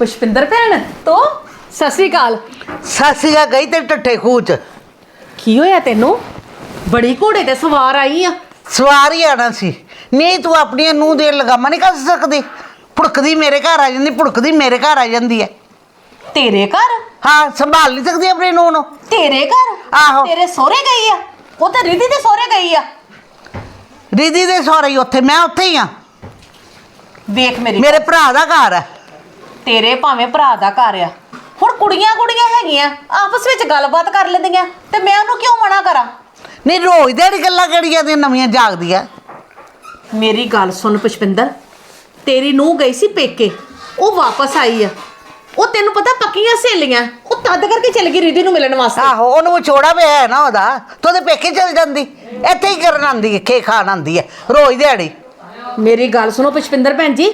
ਪੁਸ਼ਪਿੰਦਰ ਭੈਣ ਤੋ ਸਤਿ ਸ਼੍ਰੀ ਅਕਾਲ। ਸਾਸੀਆ ਗਈ ਤੇ ਟੱਠੇ ਖੂਚ। ਕੀ ਹੋਇਆ ਤੈਨੂੰ? ਬੜੀ ਘੋੜੇ ਤੇ ਸਵਾਰ ਆਈ ਆ। ਸਵਾਰ ਹੀ ਆਣਾ ਸੀ। ਨਹੀਂ ਤੂੰ ਆਪਣੀਆਂ ਨੂੰਹ ਦੇ ਲਗਾਮਾਂ ਨਹੀਂ ਕੱਸ ਸਕਦੀ। ਭੁੜਕਦੀ ਮੇਰੇ ਘਰ ਆ ਜਾਂਦੀ ਭੁੜਕਦੀ ਮੇਰੇ ਘਰ ਆ ਜਾਂਦੀ ਹੈ ਤੇਰੇ ਘਰ? ਹਾਂ ਸੰਭਾਲ ਨਹੀਂ ਸਕਦੀ ਆਪਣੀ ਨੂੰਹ ਨੂੰ। ਤੇਰੇ ਘਰ? ਆਹੋ। ਤੇਰੇ ਸਹੁਰੇ ਗਈ ਆ? ਉਹ ਤਾਂ ਰਿਧੀ ਦੇ ਸਹੁਰੇ ਗਈ ਆ। ਰਿਧੀ ਦੇ ਸਹੁਰੇ ਹੀ ਉੱਥੇ ਮੈਂ ਉੱਥੇ ਹੀ ਆ। ਵੇਖ ਮੇਰੀ ਮੇਰੇ ਭਰਾ ਦਾ ਘਰ ਹੈ ਤੇਰੇ ਭਾਵੇਂ ਭਰਾ ਦਾ ਘਰ ਆ। ਹੁਣ ਕੁੜੀਆਂ ਕੁੜੀਆਂ ਹੈਗੀਆਂ ਆਪਸ ਵਿੱਚ ਗੱਲਬਾਤ ਕਰ ਲੈਂਦੀਆਂ ਤੇ ਮੈਂ ਉਹਨੂੰ ਕਿਉਂ ਮਨਾ ਕਰਾਂ? ਨਹੀਂ ਰੋਜ਼ ਦਿਹਾੜੀ ਗੱਲਾਂ ਕਿਹੜੀਆਂ ਦੀਆਂ ਨਵੀਆਂ ਜਾਗਦੀਆਂ? ਮੇਰੀ ਗੱਲ ਸੁਣ ਪੁਸ਼ਪਿੰਦਰ ਤੇਰੀ ਨੂੰਹ ਗਈ ਸੀ ਪੇਕੇ ਉਹ ਵਾਪਸ ਆਈ ਆ। ਉਹ ਤੈਨੂੰ ਪਤਾ ਪੱਕੀਆਂ ਸਹੇਲੀਆਂ ਉਹ ਤਦ ਕਰਕੇ ਚਲ ਗਈ ਰਿਧੀ ਨੂੰ ਮਿਲਣ ਵਾਸਤੇ। ਆਹੋ ਉਹਨੂੰ ਵਿਛੋੜਾ ਪਿਆ ਹੈ ਨਾ ਉਹਦਾ ਤੇ ਉਹਦੇ ਪੇਕੇ ਚਲ ਜਾਂਦੀ ਇੱਥੇ ਹੀ ਕਰਨ ਆਂਦੀ ਹੈ ਖੇ ਖਾਣ ਆਂਦੀ ਹੈ ਰੋਜ਼ ਦਿਹਾੜੀ। ਮੇਰੀ ਗੱਲ ਸੁਣੋ ਪੁਸ਼ਪਿੰਦਰ ਭੈਣ ਜੀ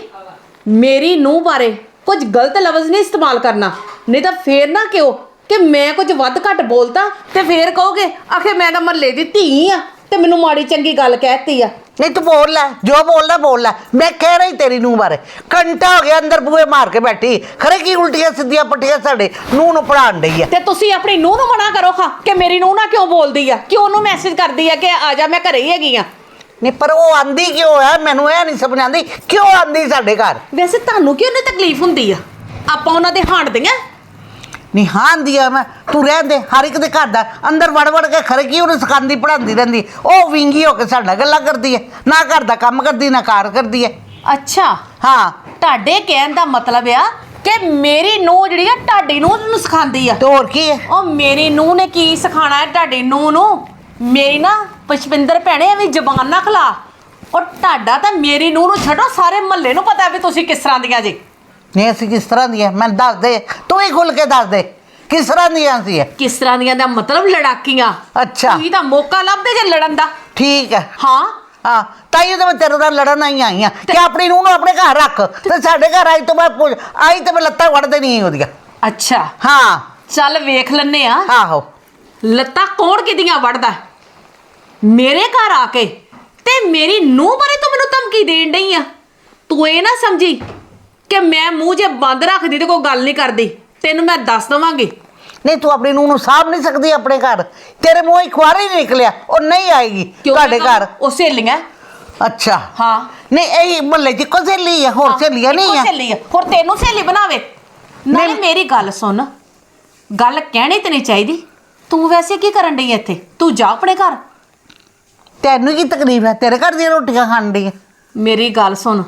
ਮੇਰੀ ਨੂੰਹ ਬਾਰੇ ਕੁਝ ਗਲਤ ਲਫ਼ਜ਼ ਨਹੀਂ ਇਸਤੇਮਾਲ ਕਰਨਾ। ਨਹੀਂ ਤਾਂ ਫੇਰ ਨਾ ਕਿਉ ਕਿ ਮੈਂ ਕੁਝ ਵੱਧ ਘੱਟ ਬੋਲਤਾ ਤੇ ਫੇਰ ਕਹੋਗੇ ਆਖੇ ਮੈਂ ਤਾਂ ਮੱਲੇ ਦੀ ਧੀ ਆ ਤੇ ਮੈਨੂੰ ਮਾੜੀ ਚੰਗੀ ਗੱਲ ਕਹਿਤੀ ਆ। ਨਹੀਂ ਤੂੰ ਬੋਲ ਲੈ ਜੋ ਬੋਲਣਾ ਬੋਲ ਲੈ। ਮੈਂ ਕਹਿ ਰਹੀ ਤੇਰੀ ਨੂੰਹ ਬਾਰੇ। ਘੰਟਾ ਹੋ ਗਿਆ ਅੰਦਰ ਬੂਹੇ ਮਾਰ ਕੇ ਬੈਠੀ। ਖਰੇ ਕੀ ਉਲਟੀਆਂ ਸਿੱਧੀਆਂ ਪੱਟੀਆਂ ਸਾਡੇ ਨੂੰਹ ਨੂੰ ਪੜਾਉਣ ਡਈ ਹੈ ਤੇ ਤੁਸੀਂ ਆਪਣੀ ਨੂੰਹ ਨੂੰ ਮਨਾ ਕਰੋ ਹਾਂ ਕਿ ਮੇਰੀ ਨੂੰਹ ਨਾ ਕਿਉਂ ਬੋਲਦੀ ਆ? ਕਿਉਂ ਉਹਨੂੰ ਮੈਸੇਜ ਕਰਦੀ ਆ ਕਿ ਆ ਜਾ ਮੈਂ ਘਰੇ ਹੀ ਹੈਗੀ ਆ? ਨਹੀਂ ਪਰ ਉਹ ਆਂਦੀ ਕਿਉਂ ਹੈ ਮੈਨੂੰ ਇਹ ਨਹੀਂ ਸਮਝ ਆਂਦੀ ਕਿਉਂ ਆਂਦੀ ਸਾਡੇ ਘਰ? ਵੈਸੇ ਤੁਹਾਨੂੰ ਕਿਉਂ ਨਹੀਂ ਤਕਲੀਫ ਹੁੰਦੀ ਆ? ਆਪਾਂ ਉਹਨਾਂ ਦੇ ਹਾਂਡਦੀਆਂ ਨਹੀਂ ਹਾਂ ਆਂਦੀ ਆ ਮੈਂ ਤੂੰ ਰਹਿੰਦੇ ਹਰ ਇੱਕ ਦੇ ਘਰ ਦਾ ਅੰਦਰ ਵੜ ਵੜ ਕੇ ਖਰੇ ਕੀ ਉਹਨੂੰ ਸਿਖਾਉਂਦੀ ਪੜਾਉਂਦੀ ਰਹਿੰਦੀ? ਉਹ ਵਿੰਗੀ ਹੋ ਕੇ ਸਾਡੇ ਨਾਲ ਗੱਲਾਂ ਕਰਦੀ ਹੈ ਨਾ ਘਰ ਦਾ ਕੰਮ ਕਰਦੀ ਨਾ ਕਾਰ ਕਰਦੀ ਹੈ ਅੱਛਾ ਹਾਂ। ਤੁਹਾਡੇ ਕਹਿਣ ਦਾ ਮਤਲਬ ਆ ਕਿ ਮੇਰੀ ਨੂੰਹ ਜਿਹੜੀ ਆ ਤੁਹਾਡੀ ਨੂੰਹ ਨੂੰ ਸਿਖਾਉਂਦੀ ਆ। ਤੇ ਹੋਰ ਕੀ ਹੈ ਉਹ ਮੇਰੀ ਨੂੰਹ ਨੇ ਕੀ ਸਿਖਾਣਾ ਹੈ ਤੁਹਾਡੀ ਨੂੰਹ ਨੂੰ? ਮੇਰੀ ਨਾ ਪੁਸ਼ਪਿੰਦਰ ਭੈਣੇ ਐਵੇਂ ਜ਼ਬਾਨ ਨਾ ਖਲਾ। ਉਹ ਤੁਹਾਡਾ ਤਾਂ ਮੇਰੀ ਨੂੰਹ ਨੂੰ ਛੱਡੋ ਸਾਰੇ ਮਹੱਲੇ ਨੂੰ ਪਤਾ ਵੀ ਤੁਸੀਂ ਕਿਸ ਤਰ੍ਹਾਂ ਦੀਆਂ ਜੀ। ਨਹੀਂ ਅਸੀਂ ਕਿਸ ਤਰ੍ਹਾਂ ਦੀ ਹੈ ਮੈਂ ਦੱਸ ਦੇ ਤੂੰ ਹੀ ਖੁੱਲ ਕੇ ਦੱਸ ਦੇ ਕਿਸ ਤਰ੍ਹਾਂ ਦੀਆਂ ਸੀ ਹੈ ਕਿਸ ਤਰ੍ਹਾਂ ਦੀਆਂ ਦਾ ਮਤਲਬ ਲੜਾਕੀਆਂ। ਅੱਛਾ। ਤੁਸੀਂ ਤਾਂ ਮੌਕਾ ਲੱਭਦੇ ਜੇ ਲੜਨ ਦਾ। ਠੀਕ ਹੈ। ਹਾਂ। ਹਾਂ ਤਾਈਓ ਤਾਂ ਮੈਂ ਤੇਰੇ ਨਾਲ ਲੜਨ ਆਈ ਆਈ ਆ ਕਿ ਆਪਣੀ ਨੂੰਹ ਨੂੰ ਆਪਣੇ ਘਰ ਰੱਖ ਤੇ ਸਾਡੇ ਘਰ ਆਈ ਤੋਂ ਮੈਂ ਪੁੱਛ ਆਈ ਤੇ ਮੈਂ ਲੱਤਾਂ ਵੜ ਦੇਣੀ ਉਹਦੀਆਂ। ਅੱਛਾ। ਹਾਂ। ਚੱਲ ਵੇਖ ਲੈਨੇ ਆ ਆਹੋ। ਲੱਤਾਂ ਕੌਣ ਕਿਦੀਆਂ ਵੜਦਾ ਮੇਰੇ ਘਰ ਆ ਕੇ ਤੇ ਮੇਰੀ ਨੂੰਹ ਬਾਰੇ ਤੂੰ ਮੈਨੂੰ ਧਮਕੀ ਦੇਣ ਡਈ ਆ। ਤੂੰ ਇਹ ਨਾ ਸਮਝੀ ਕਿ ਮੈਂ ਮੂੰਹ ਜੇ ਬੰਦ ਰੱਖਦੀ ਤੇ ਕੋਈ ਗੱਲ ਨਹੀਂ ਕਰਦੀ। ਤੈਨੂੰ ਮੈਂ ਦੱਸ ਦਵਾਂਗੀ। ਨਹੀਂ ਤੂੰ ਆਪਣੀ ਨੂੰਹ ਨੂੰ ਸਾਂਭ ਨਹੀਂ ਸਕਦੀ ਆਪਣੇ ਘਰ। ਤੇਰੇ ਮੂੰਹੋਂ ਇੱਕ ਵਾਰ ਹੀ ਨਿਕਲਿਆ। ਉਹ ਨਹੀਂ ਆਏਗੀ ਤੁਹਾਡੇ ਘਰ। ਉਹ ਸਹੇਲੀਆਂ ਅੱਛਾ। ਹਾਂ। ਨਹੀਂ ਇਹ ਮਹੱਲੇ ਚ ਇੱਕੋ ਸਹੇਲੀ ਹੈ ਹੋਰ ਸਹੇਲੀਆਂ ਨਹੀਂ ਇੱਕੋ ਆ। ਸਹੇਲੀ ਆ। ਹੋਰ ਤੈਨੂੰ ਸਹੇਲੀ ਬਣਾਵੇ। ਨਾਲੇ ਨਹੀਂ। ਮੇਰੀ ਗੱਲ ਸੁਣ। ਗੱਲ ਕਹਿਣੀ ਤੇ ਨਹੀਂ ਚਾਹੀਦੀ। ਤੂੰ ਵੈਸੇ ਕੀ ਕਰਨ ਡਈ ਇੱਥੇ? ਤੂੰ ਜਾ ਆਪਣੇ ਘਰ। ਤੈਨੂੰ ਕੀ ਤਕਲੀਫ ਹੈ ਤੇਰੇ ਘਰ ਦੀਆਂ ਰੋਟੀਆਂ ਖਾਣ ਦੀ ਮੇਰੀ ਗੱਲ ਸੁਣ।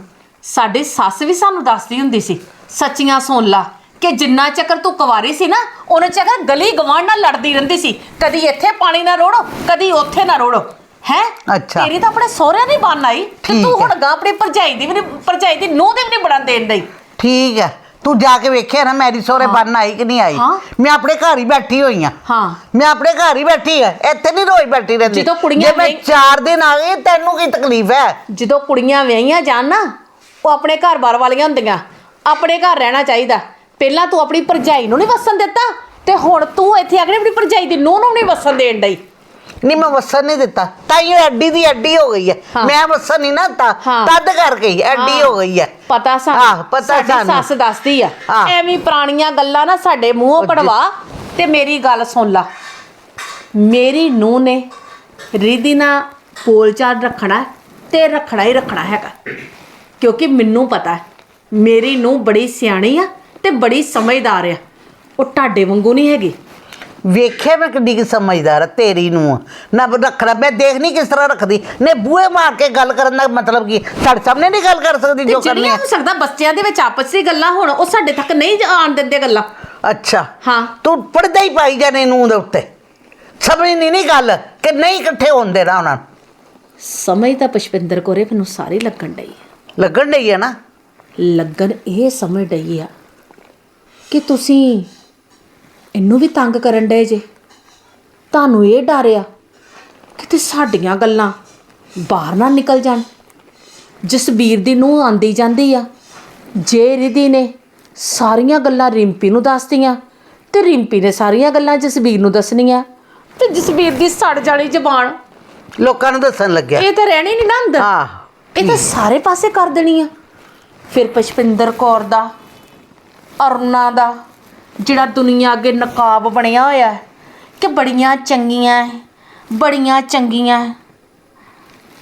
ਸਾਡੀ ਸੱਸ ਵੀ ਸਾਨੂੰ ਦੱਸਦੀ ਹੁੰਦੀ ਸੀ ਸੱਚੀਆਂ ਸੁਣ ਲਾ ਕਿ ਜਿੰਨਾ ਚੱਕਰ ਤੂੰ ਕੁਵਾਰੀ ਸੀ ਨਾ ਉਹਨੇ ਚੱਕਰ ਗਲੀ ਗਵਾਂਢ ਨਾਲ ਲੜਦੀ ਰਹਿੰਦੀ ਸੀ। ਕਦੀ ਇੱਥੇ ਪਾਣੀ ਨਾ ਰੋੜੋ ਕਦੀ ਉੱਥੇ ਨਾ ਰੋੜੋ। ਹੈ? ਅੱਛਾ। ਤੇਰੀ ਤਾਂ ਆਪਣੇ ਸਹੁਰਿਆਂ ਦੀ ਬੰਨ ਆਈ ਤੇ ਠੀਕ ਤੂੰ ਹੈ। ਹੁਣ ਗਾ ਆਪਣੀ ਭਰਜਾਈ ਦੀ ਵੀ ਨੀ ਭਰਜਾਈ ਦੀ ਨੂੰਹ ਦੀ ਵੀ ਨਹੀਂ ਬੜਨ ਦੇਣ ਡਈ। ਠੀਕ ਹੈ ਤੂੰ ਜਾ ਕੇ ਵੇਖਿਆ ਨਾ ਮੇਰੀ ਸਹੁਰੇ ਬੰਨ ਆਈ ਕਿ ਨਹੀਂ ਆਈ? ਹਾਂ। ਮੈਂ ਆਪਣੇ ਘਰ ਹੀ ਬੈਠੀ ਹੋਈ ਆ। ਹਾਂ। ਮੈਂ ਆਪਣੇ ਘਰ ਹੀ ਬੈਠੀ ਆ ਇੱਥੇ ਨਹੀਂ ਰੋਜ਼ ਬੈਠੀ ਰਹਿੰਦੀ। ਜਦੋਂ ਕੁੜੀਆਂ ਜੇ ਮੈਂ ਨਹੀਂ- 4 ਦਿਨ ਆ ਗਈ ਤੈਨੂੰ ਕੀ ਤਕਲੀਫ ਹੈ? ਜਦੋਂ ਕੁੜੀਆਂ ਵਿਆਹੀਆਂ ਜਾਣ ਨਾ ਉਹ ਆਪਣੇ ਘਰ-ਬਾਰ ਵਾਲੀਆਂ ਹੁੰਦੀਆਂ। ਆਪਣੇ ਘਰ ਰਹਿਣਾ ਚਾਹੀਦਾ। ਪਹਿਲਾਂ ਤੂੰ ਆਪਣੀ ਭਰਜਾਈ ਨੂੰ ਨਹੀਂ ਵਸਣ ਦਿੱਤਾ ਤੇ ਹੁਣ ਤੂੰ ਇੱਥੇ ਆ ਕੇ ਆਪਣੀ ਭਰਜਾਈ ਦੀ ਨੂੰਹ ਨੂੰ ਨਹੀਂ ਵਸਣ ਦੇਣ ਡਈ। ਨਹੀਂ ਮੈਂ ਵਸਣ ਨਹੀਂ ਦਿੱਤਾ। ਤਾਂ ਇਹ ਐਡੀ ਦੀ ਐਡੀ ਹੋ ਗਈ ਹੈ। ਹਾਂ। ਮੈਂ ਵਸਣ ਨਹੀਂ ਨਾ ਦਿੱਤਾ। ਹਾਂ। ਤਦ ਕਰਕੇ ਹੀ ਐਡੀ ਹੋ। ਗਈ ਹੈ। ਪਤਾ ਸਾਨੂੰ ਆਹ, ਪਤਾ ਸਾਡੀ ਸਾਨੂੰ। ਸੱਸ ਦੱਸਦੀ ਆ ਆਹ। ਐਵੇਂ ਪੁਰਾਣੀਆਂ ਗੱਲਾਂ ਨਾ ਸਾਡੇ ਮੂੰਹੋਂ ਜੀ- ਕਢਵਾ ਤੇ ਮੇਰੀ ਗੱਲ ਸੁਣ ਲਾ। ਮੇਰੀ ਨੂੰਹ ਨੇ ਰਿਧੀ ਨਾਲ ਬੋਲਚਾਲ ਰੱਖਣਾ ਤੇ ਰੱਖਣਾ ਹੀ ਰੱਖਣਾ ਹੈਗਾ। ਕਿਉਂਕਿ ਮੈਨੂੰ ਪਤਾ ਹੈ ਮੇਰੀ ਨੂੰਹ ਬੜੀ ਸਿਆਣੀ ਆ ਤੇ ਬੜੀ ਸਮਝਦਾਰ ਆ। ਉਹ ਤੁਹਾਡੇ ਵਾਂਗੂ ਨਹੀਂ ਹੈਗੀ। ਵੇਖਿਆ ਮੈਂ ਕਿੱਡੀ ਕੁ ਸਮਝਦਾਰ ਆ ਤੇਰੀ ਨੂੰ ਨਾ ਰੱਖਣਾ ਮੈਂ ਦੇਖ ਨਹੀਂ ਕਿਸ ਤਰ੍ਹਾਂ ਰੱਖਦੀ। ਨੇ ਬੂਹੇ ਮਾਰ ਕੇ ਗੱਲ ਕਰਨ ਦਾ ਮਤਲਬ ਕੀ? ਸਾਡੇ ਸਾਹਮਣੇ ਨਹੀਂ ਗੱਲ ਕਰ ਸਕਦੀ ਤੇ ਜੋ ਕਰਨੀ ਜਿਹੜੀਆਂ ਹੈ ਹੋ ਸਕਦਾ ਬੱਚਿਆਂ ਦੇ ਵਿੱਚ ਆਪਸ ਦੀ ਗੱਲਾਂ ਹੋਣ ਉਹ ਸਾਡੇ ਤੱਕ ਨਹੀਂ ਆਣ ਦਿੰਦੇ ਗੱਲਾਂ। ਅੱਛਾ। ਹਾਂ। ਤੂੰ ਪੜਦਾ ਹੀ ਪਾਈ ਜਾਣੇ ਨੂੰ ਦੇ ਉੱਤੇ। ਸਮਝ ਨਹੀਂ ਨਹੀਂ ਗੱਲ ਕਿ ਨਹੀਂ ਇਕੱਠੇ ਹੁੰਦੇ ਨਾ ਉਹਨਾਂ ਨੂੰ। ਸਮਝ ਤਾਂ ਪੁਸ਼ਪਿੰਦਰ ਕੋਰੇ ਮੈਨੂੰ ਸਾਰੀ ਲੱਗਣ ਡਈ ਆ। ਲੱਗਣ ਡਈ ਹੈ ਨਾ? ਲੱਗਣ ਇਹ ਸਮਝ ਡਈ ਆ ਕਿ ਤੁਸੀਂ ਇਹਨੂੰ ਵੀ ਤੰਗ ਕਰਨ ਡਏ ਜੇ। ਤੁਹਾਨੂੰ ਇਹ ਡਰ ਆ ਕਿਤੇ ਸਾਡੀਆਂ ਗੱਲਾਂ ਬਾਹਰ ਨਾ ਨਿਕਲ ਜਾਣ। ਜਸਬੀਰ ਦੀ ਨੂੰ ਆਂਦੀ ਜਾਂਦੀ ਆ। ਜੇ ਰਿਧੀ ਨੇ ਸਾਰੀਆਂ ਗੱਲਾਂ ਰਿੰਪੀ ਨੂੰ ਦੱਸਤੀਆਂ ਤੇ ਰਿੰਪੀ ਨੇ ਸਾਰੀਆਂ ਗੱਲਾਂ ਜਸਬੀਰ ਨੂੰ ਦੱਸਣੀਆਂ ਤੇ ਜਸਬੀਰ ਦੀ ਸੜ ਜਾਣੀ ਜ਼ਬਾਨ। ਲੋਕਾਂ ਨੂੰ ਦੱਸਣ ਲੱਗਿਆ। ਇਹ ਤਾਂ ਰਹਿਣੀ ਨਹੀਂ ਨਾ ਅੰਦਰ। ਹਾਂ। ਇਹ ਤਾਂ ਸਾਰੇ ਪਾਸੇ ਕਰ ਦੇਣੀ ਆ। ਫਿਰ ਪੁਸ਼ਪਿੰਦਰ ਕੌਰ ਦਾ ਅਰੁਣਾ ਦਾ ਜਿਹੜਾ ਦੁਨੀਆ ਅੱਗੇ ਨਕਾਬ ਬਣਿਆ ਹੋਇਆ ਹੈ ਕਿ ਬੜੀਆਂ ਚੰਗੀਆਂ ਬੜੀਆਂ ਚੰਗੀਆਂ।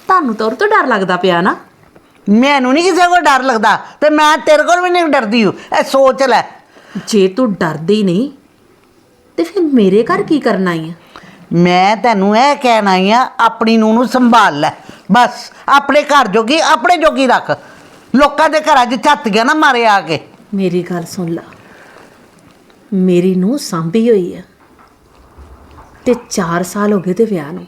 ਤੁਹਾਨੂੰ ਤਾਂ ਉਹ ਤੋਂ ਡਰ ਲੱਗਦਾ ਪਿਆ ਨਾ। ਮੈਨੂੰ ਨਹੀਂ ਕਿਸੇ ਕੋਲ ਡਰ ਲੱਗਦਾ ਤੇ ਮੈਂ ਤੇਰੇ ਕੋਲ ਵੀ ਨਹੀਂ ਡਰਦੀ ਹੂੰ। ਇਹ ਸੋਚ ਲੈ। ਜੇ ਤੂੰ ਡਰਦੀ ਨਹੀਂ ਤੇ ਫਿਰ ਮੇਰੇ ਘਰ ਕੀ ਕਰਨ ਆਈ ਆ? ਮੈਂ ਤੈਨੂੰ ਇਹ ਕਹਿਣਾ ਹੀ ਆ ਆਪਣੀ ਨੂੰ ਨੂੰ ਸੰਭਾਲ ਲੈ। ਬਸ ਆਪਣੇ ਘਰ ਜੋਗੀ ਆਪਣੇ ਜੋਗੀ ਰੱਖ। ਲੋਕਾਂ ਦੇ ਘਰਾਂ 'ਚ ਝੱਤੀਆਂ ਨਾ ਮਾਰੇ ਆ ਕੇ। ਮੇਰੀ ਗੱਲ ਸੁਣ ਲਾ। ਮੇਰੀ ਨੂੰ ਸਾਂਭੀ ਹੋਈ ਆ ਤੇ 4 ਸਾਲ ਹੋ ਗਏ ਤੇ ਵਿਆਹ ਨੂੰ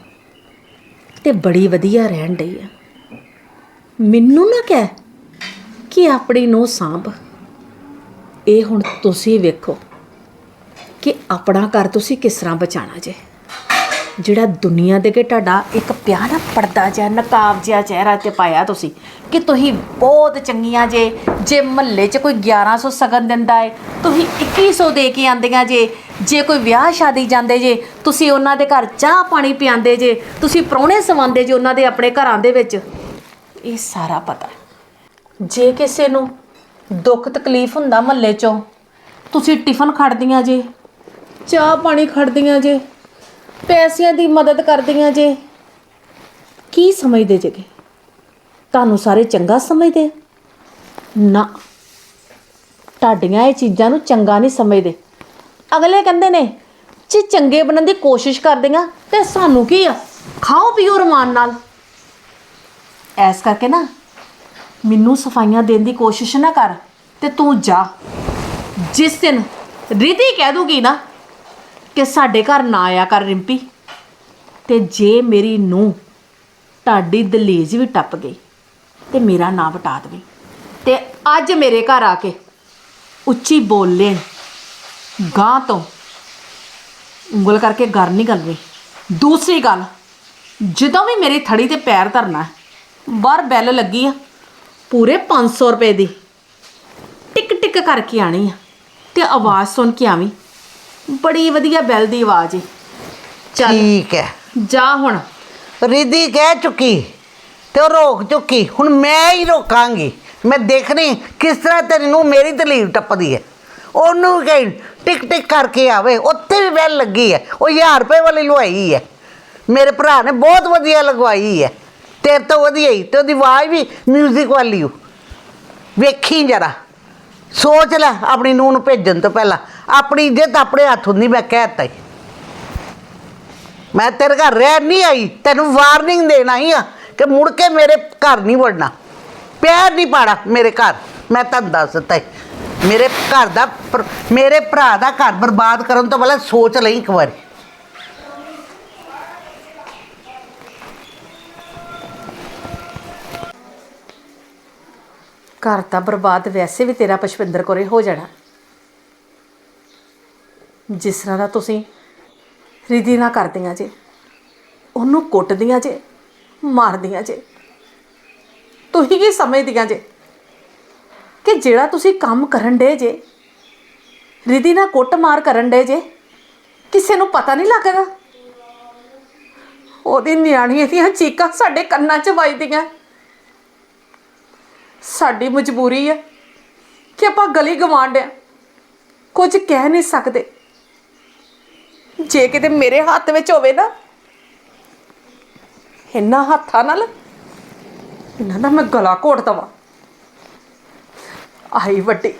ਤੇ ਬੜੀ ਵਧੀਆ ਰਹਿਣ ਡਈ ਆ ਮੈਨੂੰ ਨਾ ਕਹਿ ਕਿ ਆਪਣੀ ਨੂੰ ਸਾਂਭ। ਇਹ ਹੁਣ ਤੁਸੀਂ ਵੇਖੋ ਕਿ ਆਪਣਾ ਘਰ ਤੁਸੀਂ ਕਿਸ ਤਰ੍ਹਾਂ ਬਚਾਣਾ ਜੇ। ਜਿਹੜਾ ਦੁਨੀਆ ਦੇ ਕੇ ਤੁਹਾਡਾ ਇੱਕ ਪਿਆਰਾ ਪਰਦਾ ਜਿਹਾ, ਨਕਾਬ ਜਿਹਾ ਚਿਹਰਾ ਤੇ ਪਾਇਆ ਤੁਸੀਂ, ਕਿ ਤੁਸੀਂ ਬਹੁਤ ਚੰਗੀਆਂ ਜੇ ਜੇ ਮਹੱਲੇ 'ਚ ਕੋਈ 1100 ਸਗਨ ਦਿੰਦਾ ਏ, ਤੁਸੀਂ 2100 ਦੇ ਕੇ ਆਂਦੀਆਂ ਜੇ ਜੇ ਕੋਈ ਵਿਆਹ ਸ਼ਾਦੀ ਜਾਂਦੇ ਜੇ, ਤੁਸੀਂ ਉਹਨਾਂ ਦੇ ਘਰ ਚਾਹ ਪਾਣੀ ਪਿਆਉਂਦੇ ਜੇ, ਤੁਸੀਂ ਪ੍ਰਾਹੁਣੇ ਸਵਾਉਂਦੇ ਜੇ ਉਹਨਾਂ ਦੇ ਆਪਣੇ ਘਰਾਂ ਦੇ ਵਿੱਚ। ਇਹ ਸਾਰਾ ਪਤਾ ਜੇ ਕਿਸੇ ਨੂੰ ਦੁੱਖ ਤਕਲੀਫ ਹੁੰਦਾ ਮਹੱਲੇ 'ਚੋਂ, ਤੁਸੀਂ ਟਿਫਨ ਖੜਦੀਆਂ ਜੇ, ਚਾਹ ਪਾਣੀ ਖੜਦੀਆਂ ਜੇ ਪੈਸਿਆਂ ਦੀ ਮਦਦ ਕਰਦੀਆਂ ਜੇ। ਕੀ ਸਮਝਦੇ ਜੇਗੇ? ਤੁਹਾਨੂੰ ਸਾਰੇ ਚੰਗਾ ਸਮਝਦੇ ਨਾ। ਤੁਹਾਡੀਆਂ ਇਹ ਚੀਜ਼ਾਂ ਨੂੰ ਚੰਗਾ ਨਹੀਂ ਸਮਝਦੇ। ਅਗਲੇ ਕਹਿੰਦੇ ਨੇ, ਜੇ ਚੰਗੇ ਬਣਨ ਦੀ ਕੋਸ਼ਿਸ਼ ਕਰਦੀਆਂ, ਤੇ ਸਾਨੂੰ ਕੀ ਆ? ਖਾਓ, ਪੀਓ ਰਮਾਨ ਨਾਲ। ਐਸ ਕਰਕੇ ਨਾ, ਮੈਨੂੰ ਸਫਾਈਆਂ ਦੇਣ ਦੀ ਕੋਸ਼ਿਸ਼ ਨਾ ਕਰ ਤੇ ਤੂੰ ਜਾ। ਜਿਸ ਦਿਨ ਰਿਧੀ ਕਹਿ ਦੂਗੀ ਨਾ ਕਿ ਸਾਡੇ ਘਰ ਨਾ ਆਇਆ ਕਰ ਰਿੰਪੀ। ਤੇ ਜੇ ਮੇਰੀ ਨੂੰ ਤੁਹਾਡੀ ਦਲੀਜ ਵੀ ਟੱਪ ਗਈ ਤੇ ਮੇਰਾ ਨਾਂ ਵਟਾ ਦੇਵੀਂ। ਤੇ ਅੱਜ ਮੇਰੇ ਘਰ ਆ ਕੇ ਉੱਚੀ ਬੋਲ ਲੈਣ ਗਾਂ ਤੋਂ ਉਂਗਲ ਕਰਕੇ ਗਰ ਨਹੀਂ ਕਰਨੀ ਦੂਸਰੀ ਗੱਲ, ਜਦੋਂ ਵੀ ਮੇਰੀ ਥੜੀ ਤੇ ਪੈਰ ਧਰਨਾ ਬਾਹਰ ਬੈਲ ਲੱਗੀ ਆ, ਪੂਰੇ 500 ਰੁਪਏ ਦੀ ਟਿਕ ਟਿਕ ਕਰਕੇ ਆਣੀ ਆ ਤੇ ਆਵਾਜ਼ ਸੁਣ ਕੇ ਆਵੀਂ। ਬੜੀ ਵਧੀਆ ਬੈਲ ਦੀ ਆਵਾਜ਼ ਏ। ਚੱਲ ਠੀਕ ਹੈ। ਜਾ ਹੁਣ। ਰਿਧੀ ਕਹਿ ਚੁੱਕੀ ਤੇ ਉਹ ਰੋਕ ਚੁੱਕੀ। ਹੁਣ ਮੈਂ ਹੀ ਰੋਕਾਂਗੀ। ਮੈਂ ਦੇਖਣੀ ਕਿਸ ਤਰ੍ਹਾਂ ਤੇਰੀ ਨੂੰ ਮੇਰੀ ਦਲੀਲ ਟੱਪਦੀ ਹੈ। ਉਹਨੂੰ ਕਹੀ ਟਿਕ ਟਿਕ ਕਰਕੇ ਆਵੇ। ਉੱਥੇ ਵੀ ਬੈਲ ਲੱਗੀ ਹੈ। ਉਹ 1000 ਰੁਪਏ ਵਾਲੀ ਲਵਾਈ ਹੈ। ਮੇਰੇ ਭਰਾ ਨੇ ਬਹੁਤ ਵਧੀਆ ਲਗਵਾਈ ਹੈ। ਤੇਰੇ ਤੋਂ ਵਧੀਆ ਹੀ। ਤੇ ਉਹਦੀ ਆਵਾਜ਼ ਵੀ 뮤직 ਵਾਲੀ ਹੋ ਵੇਖੀ ਜਰਾ। ਸੋਚ ਲੈ ਆਪਣੀ ਨੂੰਹ ਨੂੰ ਭੇਜਣ ਤੋਂ ਪਹਿਲਾਂ। ਆਪਣੀ ਇੱਜ਼ਤ ਆਪਣੇ ਹੱਥ ਹੁੰਦੀ, ਮੈਂ ਕਹਿਤਾ ਹੀ। ਮੈਂ ਤੇਰੇ ਘਰ ਰਹਿ ਨਹੀਂ ਆਈ, ਤੈਨੂੰ ਵਾਰਨਿੰਗ ਦੇਣਾ ਆਈ ਆ ਕਿ ਮੁੜ ਕੇ ਮੇਰੇ ਘਰ ਨਹੀਂ ਵੜਨਾ। ਪਿਆਰ ਨਹੀਂ ਪਾੜਾ ਮੇਰੇ ਘਰ, ਮੈਂ ਤੁਹਾਨੂੰ ਦੱਸ ਦਿੱਤਾ ਈ। ਮੇਰੇ ਘਰ ਦਾ ਪਰ- ਮੇਰੇ ਭਰਾ ਦਾ ਘਰ ਬਰਬਾਦ ਕਰਨ ਤੋਂ ਪਹਿਲਾਂ ਸੋਚ ਲਈ ਇੱਕ ਵਾਰੀ। ਘਰ ਤਾਂ ਬਰਬਾਦ, ਵੈਸੇ ਵੀ ਤੇਰਾ ਪੁਸ਼ਪਿੰਦਰ ਕੋਰੇ ਹੋ ਜਾਣਾ। ਜਿਸ ਤਰ੍ਹਾਂ ਦਾ ਤੁਸੀਂ ਰਿਧੀ ਨਾਲ ਕਰਦੀਆਂ ਜੇ, ਉਹਨੂੰ ਕੁੱਟਦੀਆਂ ਜੇ, ਮਾਰਦੀਆਂ ਜੇ। ਤੁਸੀਂ ਕੀ ਸਮਝਦੀਆਂ ਜੇ ਕਿ ਜਿਹੜਾ ਤੁਸੀਂ ਕੰਮ ਕਰਨ ਡੇ ਜੇ, ਰਿਧੀ ਨਾਲ ਕੁੱਟ ਮਾਰ ਕਰਨ ਡੇ ਜੇ, ਕਿਸੇ ਨੂੰ ਪਤਾ ਨਹੀਂ ਲੱਗਦਾ? ਉਹਦੀ ਨਿਆਣੀ ਦੀਆਂ ਚੀਕਾਂ ਸਾਡੇ ਕੰਨਾਂ 'ਚ ਵੱਜਦੀਆਂ। ਸਾਡੀ ਮਜਬੂਰੀ ਹੈ ਕਿ ਆਪਾਂ ਗਲੀ ਗਵਾਂਢ ਆ ਕੁਝ ਕਹਿ ਨਹੀਂ ਸਕਦੇ। ਜੇ ਕਿਤੇ ਮੇਰੇ ਹੱਥ ਵਿੱਚ ਹੋਵੇ ਨਾ, ਇਹਨਾਂ ਹੱਥਾਂ ਨਾਲ ਇਹਨਾਂ ਦਾ ਮੈਂ ਗਲਾ ਘੋਟ ਦਵਾਂ ਆਈ ਵੱਡੀ।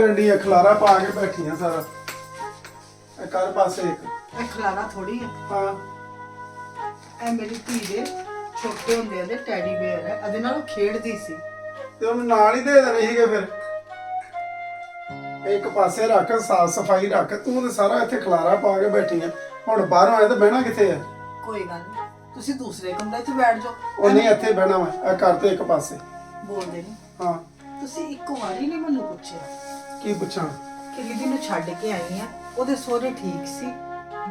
ਕਰਨ ਦੀ ਖਲਾਰਾ ਪਾ ਕੇ ਬੈਠੀਆਂ ਸਾਰਾ। ਇਹ ਕਰ ਪਾਸੇ ਇੱਕ। ਇਹ ਖਲਾਰਾ ਥੋੜੀ ਹੈ ਹਾਂ। ਇਹ ਮੇਰੀ ਧੀ ਦੇ ਛੋਟੇ ਹੁੰਦੇ ਦੇ ਟੈਡੀ ਬੇਅਰ ਹੈ ਇਹਦੇ ਨਾਲ ਉਹ ਖੇਡਦੀ ਸੀ। ਤੇ ਉਹਨੂੰ ਨਾਲ ਹੀ ਦੇ ਦੇਣੇ ਸੀਗੇ ਫਿਰ। ਇੱਕ ਪਾਸੇ ਰੱਖ ਸਾਫ਼ ਸਫ਼ਾਈ ਰੱਖ। ਤੂੰ ਤੇ ਸਾਰਾ ਇੱਥੇ ਖਲਾਰਾ ਪਾ ਕੇ ਬੈਠੀਆਂ ਹੁਣ ਬਾਹਰੋਂ ਆਏ ਤਾਂ ਬਹਿਣਾ ਕਿੱਥੇ ਆ? ਕੋਈ ਗੱਲ ਨਹੀਂ। ਤੁਸੀਂ ਦੂਸਰੇ ਕਮਰੇ 'ਚ ਬੈਠ ਜਾਓ। ਉਹ ਨਹੀਂ ਇੱਥੇ ਬਹਿਣਾ ਵਾ। ਇਹ ਕਰ ਤੇ ਇੱਕ ਪਾਸੇ। ਬੋਲਦੇ ਨਹੀਂ। ਹਾਂ। ਤੁਸੀਂ ਇੱਕ ਵਾਰੀ ਨਹੀਂ ਮੈਨੂੰ ਪੁੱਛਿਆ। ਕੀ ਪੁੱਛਾਂ? ਕਿ ਰਿਧੀ ਨੂੰ ਛੱਡ ਕੇ ਆਈ ਆ ਉਹਦੇ ਸਹੁਰੇ ਠੀਕ ਸੀ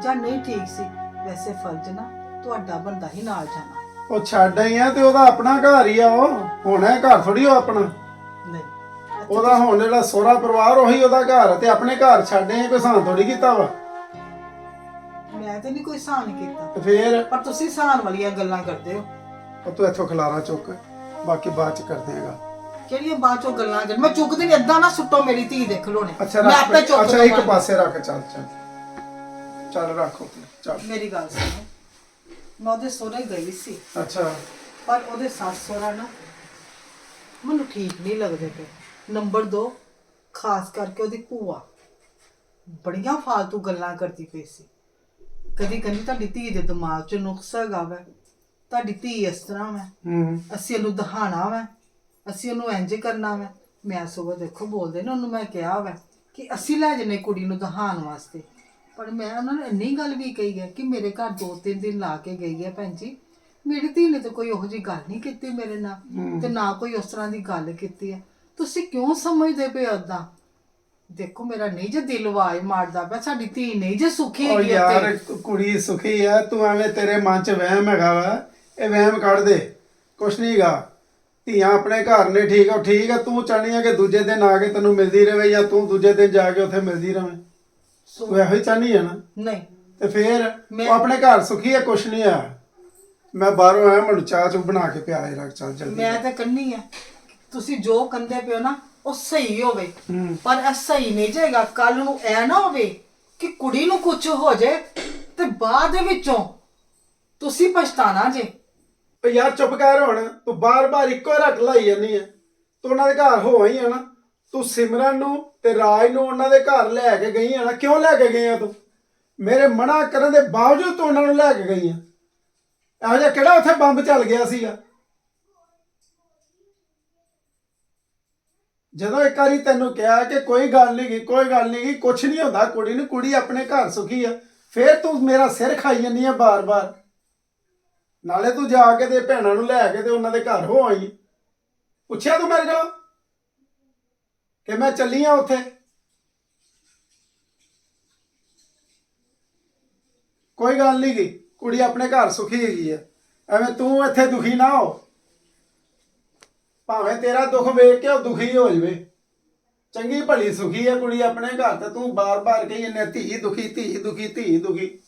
ਜਾਂ ਨਹੀਂ ਠੀਕ ਸੀ? ਵੈਸੇ ਫਰਜ਼ ਨਾ ਤੁਹਾਡਾ ਬੰਦਾ ਹੀ ਨਾਲ ਜਾਣਾ। ਉਹ ਛੱਡ ਆਈ ਆ ਤੇ ਉਹਦਾ ਆਪਣਾ ਘਰ ਹੀ ਆ ਉਹ। ਹੁਣ ਇਹ ਘਰ ਥੋੜੀ ਉਹ ਆਪਣਾ। ਨਹੀਂ ਉਹਦਾ ਹੁਣ ਜਿਹੜਾ ਸੋਹਰਾ ਪਰਿਵਾਰ ਉਹੀ ਉਹਦਾ ਘਰ ਆ ਤੇ ਆਪਣੇ ਘਰ ਛੱਡ ਕੋਈ ਸਾਂ ਥੋੜੀ ਕੀਤਾ ਵਾ? ਮੈਂ ਤੇ ਨਹੀਂ ਕੋਈ ਸਾਨ ਕੀਤਾ। ਤੇ ਫੇਰ? ਪਰ ਤੁਸੀਂ ਸਾਨ ਵਾਲੀਆਂ ਗੱਲਾਂ ਕਰਦੇ ਹੋ। ਉਹ ਤੂੰ ਇੱਥੋਂ ਖਲਾਰਾ ਚੁੱਕ ਬਾਕੀ ਬਾਅਦ ਚ ਕਰਦੇ ਆਂਗਾ ਕਿਹੜੀਆਂ ਬਾਅਦ ਚੋਂ ਗੱਲਾਂ ਕਰ ਮੈਂ ਚੁੱਕਦੀ ਨਹੀਂ ਏਦਾਂ ਨਾ ਸੁੱਟੋ ਮੇਰੀ ਧੀ ਦੇ ਖਲੋਣੇ ਅੱਛਾ ਮੈਂ ਆਪੇ ਰੱਖ ਚੁੱਕ ਅੱਛਾ ਇੱਕ। ਪਾਸੇ ਰੱਖ ਚੱਲ ਚੱਲ। ਚੱਲ ਰੱਖ ਉੱਤੇ ਚੱਲ। ਮੇਰੀ ਗੱਲ ਸੁਣੋ। ਮੈਂ ਉਹਦੇ ਸਹੁਰੇ ਗਈ ਸੀ। ਅੱਛਾ। ਪਰ ਉਹਦੇ ਸੱਸ ਸਹੁਰਾ ਨਾ ਮੈਨੂੰ ਠੀਕ ਨਹੀਂ ਲੱਗਦੇ ਪਏ। ਨੰਬਰ 2 ਖਾਸ ਕਰਕੇ ਉਹਦੀ ਭੂਆ। ਬੜੀਆਂ ਫਾਲਤੂ ਗੱਲਾਂ ਕਰਦੀ ਪਈ ਸੀ। ਕਦੀ ਕਦੀ ਤੁਹਾਡੀ ਧੀ ਦੇ ਦਿਮਾਗ 'ਚ ਨੁਕਸ ਹੈਗਾ ਵੈ। ਤੁਹਾਡੀ ਧੀ ਇਸ ਤਰ੍ਹਾਂ ਵੈ। ਹੂੰ। ਅਸੀਂ ਉਹਨੂੰ ਦਹਾਣਾ ਵੈ। ਅਸੀਂ ਉਹਨੂੰ ਇੰਜ ਕਰਨਾ ਵੈ। ਮੈਂ ਸਗੋਂ ਦੇਖੋ ਬੋਲਦੇ ਨੇ ਉਹਨੂੰ ਮੈਂ ਕਿਹਾ ਵੈ ਕਿ ਅਸੀਂ ਲੈ ਜਨੇ ਕੁੜੀ ਨੂੰ ਦਹਾਣ ਵਾਸਤੇ। ਪਰ ਮੈਂ ਉਹਨਾਂ ਨੂੰ ਇੰਨੀ ਗੱਲ ਵੀ ਕਹੀ ਹੈ ਕਿ ਮੇਰੇ ਘਰ ਦੋ ਤਿੰਨ ਦਿਨ ਲਾ ਕੇ ਗਈ ਹੈ ਭੈਣ ਜੀ। ਮੇਰੀ ਧੀ ਨੇ ਤਾਂ ਕੋਈ ਉਹੋ ਜਿਹੀ ਗੱਲ ਨਹੀਂ ਕੀਤੀ ਮੇਰੇ ਨਾਲ ਤੇ ਨਾ ਕੋਈ ਉਸ ਤਰ੍ਹਾਂ ਦੀ ਗੱਲ ਕੀਤੀ ਹੈ ਤੁਸੀਂ ਕਿਉਂ ਸਮਝਦੇ ਪਏ ਓਦਾਂ ਦੇਖੋ ਮੇਰਾ ਨਹੀਂ ਜੇ ਦਿਲ ਵਾਏ ਮਾਰਦਾ ਪਿਆ ਸਾਡੀ ਧੀ ਨਹੀਂ ਜੇ ਸੁਖੀ ਹੈਗੀ ਯਾਰ ਇੱਥੇ ਕੁੜੀ ਸੁਖੀ ਆ ਤੂੰ ਐਵੇਂ ਤੇਰੇ ਮਨ 'ਚ ਵਹਿਮ ਹੈਗਾ ਵਾ ਇਹ ਵਹਿਮ ਕੱਢ ਦੇ। ਕੁਛ ਨਹੀਂਗਾ ਧੀਆਂ ਆਪਣੇ ਘਰ ਨੇ ਠੀਕ ਆ ਠੀਕ ਆ ਤੂੰ ਚਾਹਨੀ ਆ ਕਿ ਦੂਜੇ ਦਿਨ ਆ ਕੇ ਤੈਨੂੰ ਮਿਲਦੀ ਰਵੇ ਜਾਂ ਤੂੰ ਦੂਜੇ ਦਿਨ ਜਾ ਕੇ ਉੱਥੇ ਮਿਲਦੀ ਰਵੇਂ? ਤੂੰ ਇਹੋ ਹੀ ਚਾਹਨੀ ਆ ਨਾ? ਨਹੀਂ। ਤੇ ਫੇਰ ਮੈਂ- ਉਹ ਆਪਣੇ ਘਰ ਸੁਖੀ ਆ ਕੁਛ ਨਹੀਂ ਆ? ਮੈਂ ਬਾਹਰੋਂ ਆਇਆ ਮੈਨੂੰ ਚਾਹ ਚੂ ਬਣਾ ਕੇ ਪਿਆਰੇ ਰੱਖ ਚੱਲ ਜਲਦੀ। ਮੈਂ ਤਾਂ ਕੰਨੀ ਆ ਤੁਸੀਂ ਜੋ ਕੰਦੇ ਪਿਓ ਨਾ ਉਹ ਸਹੀ ਹੋਵੇ। ਪਰ ਇਹ ਸਹੀ ਨਹੀਂ ਜਾਏਗਾ। ਕੱਲ ਨੂੰ ਐ ਨਾ ਹੋਵੇ ਕਿ ਕੁੜੀ ਨੂੰ ਕੁਝ ਹੋ ਜਾਏ ਤੇ ਬਾਅਦ ਦੇ ਵਿੱਚੋਂ ਤੁਸੀਂ ਪਛਤਾਣਾ ਜੇ। ਓ ਯਾਰ ਚੁੱਪ ਕਰ ਹੁਣ, ਤੂੰ ਬਾਰ-ਬਾਰ ਇੱਕੋ ਹੀ ਰੱਟ ਲਾਈ ਜਾਂਦੀ ਆ ਤੂੰ ਉਹਨਾਂ ਦੇ ਘਰ ਹੋ ਆਈ ਆ ਨਾ, ਤੂੰ ਸਿਮਰਨ ਨੂੰ ਤੇ ਰਾਜ ਨੂੰ ਉਹਨਾਂ ਦੇ ਘਰ ਲੈ ਕੇ ਗਈ ਆ ਨਾ। ਕਿਉਂ ਲੈ ਕੇ ਗਈ ਆ ਤੂੰ? ਮੇਰੇ ਮਨਾ ਕਰਨ ਦੇ ਬਾਵਜੂਦ ਤੂੰ ਉਹਨਾਂ ਨੂੰ ਲੈ ਕੇ ਗਈ ਆ। ਇਹੋ ਜਿਹਾ ਕਿਹੜਾ ਉੱਥੇ ਬੰਬ ਚੱਲ ਗਿਆ ਸੀਗਾ ਜਦੋਂ ਇੱਕ ਵਾਰੀ ਤੈਨੂੰ ਕਿਹਾ ਕਿ ਕੋਈ ਗੱਲ ਨਹੀਂ ਗਈ ਕੋਈ ਗੱਲ ਨਹੀਂ ਗਈ ਕੁਛ ਨਹੀਂ ਹੁੰਦਾ, ਕੁੜੀ ਨੂੰ ਕੁੜੀ ਆਪਣੇ ਘਰ ਸੁਖੀ ਆ। ਫੇਰ ਤੂੰ ਮੇਰਾ ਸਿਰ ਖਾਈ ਜਾਂਦੀ ਆ ਬਾਰ-ਬਾਰ। ਨਾਲੇ ਤੂੰ ਜਾ ਕੇ ਤੇ ਭੈਣਾਂ ਨੂੰ ਲੈ ਕੇ ਤੇ ਉਹਨਾਂ ਦੇ ਘਰ ਹੋ ਆਈ। ਪੁੱਛਿਆ ਤੂੰ ਮੇਰੇ ਕੋਲ ਕਿ ਮੈਂ ਚੱਲੀ ਆ ਉੱਥੇ? ਕੋਈ ਗੱਲ ਨਹੀਂ ਗੀ, ਕੁੜੀ ਆਪਣੇ ਘਰ ਸੁਖੀ ਹੈਗੀ ਆ। ਐਵੇਂ ਤੂੰ ਇੱਥੇ ਦੁਖੀ ਨਾ ਹੋ। ਭਾਵੇਂ ਤੇਰਾ ਦੁੱਖ ਵੇਖ ਕੇ ਉਹ ਦੁਖੀ ਹੋ ਜਵੇ। ਚੰਗੀ ਭਲੀ ਸੁਖੀ ਹੈ ਕੁੜੀ ਆਪਣੇ ਘਰ ਤੇ ਤੂੰ ਬਾਰ-ਬਾਰ ਕਹੀ ਜੰਨੇ ਧੀ ਦੁਖੀ ਧੀ ਦੁਖੀ ਧੀ ਦੁਖੀ।